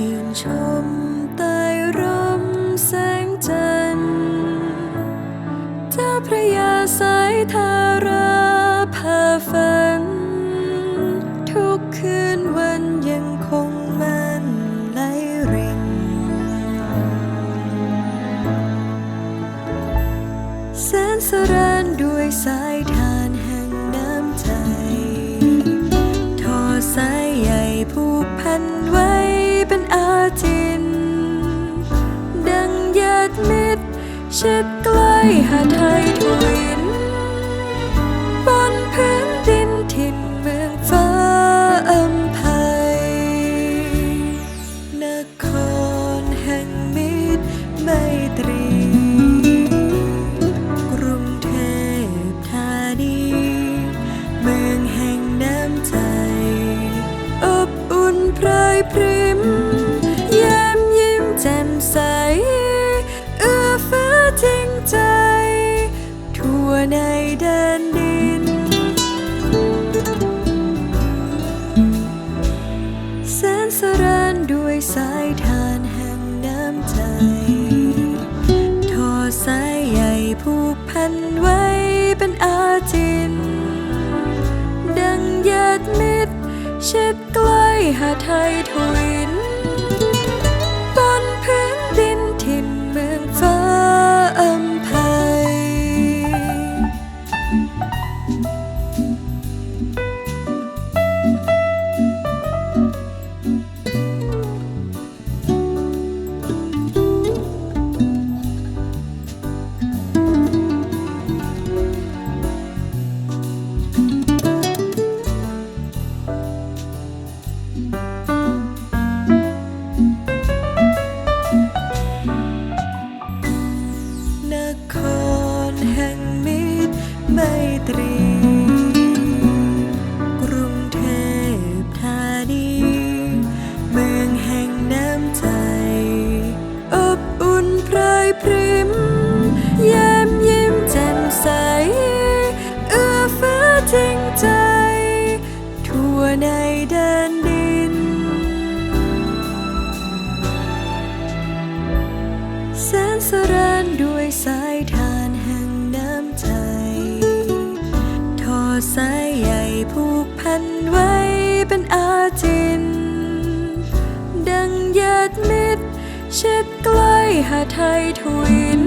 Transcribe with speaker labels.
Speaker 1: ชื่นชมใต้ร่มแสงจันทร์เจ้าพระยาสายทาราพาฝัน ทุกคืนวันยังคงมันไหลริงแสนสรานด้วยสายท ชิดใกล้หาไทยทุย แดนดิน แสนสรานด้วยสายทานแห่งน้ำใจ ทอสายใหญ่ผูกพันไว้เป็นอาจิน ดังญาติมิตร เช็ดใกล้หาไทยถุย ดมิด ชิดใกล้หาไทยถุย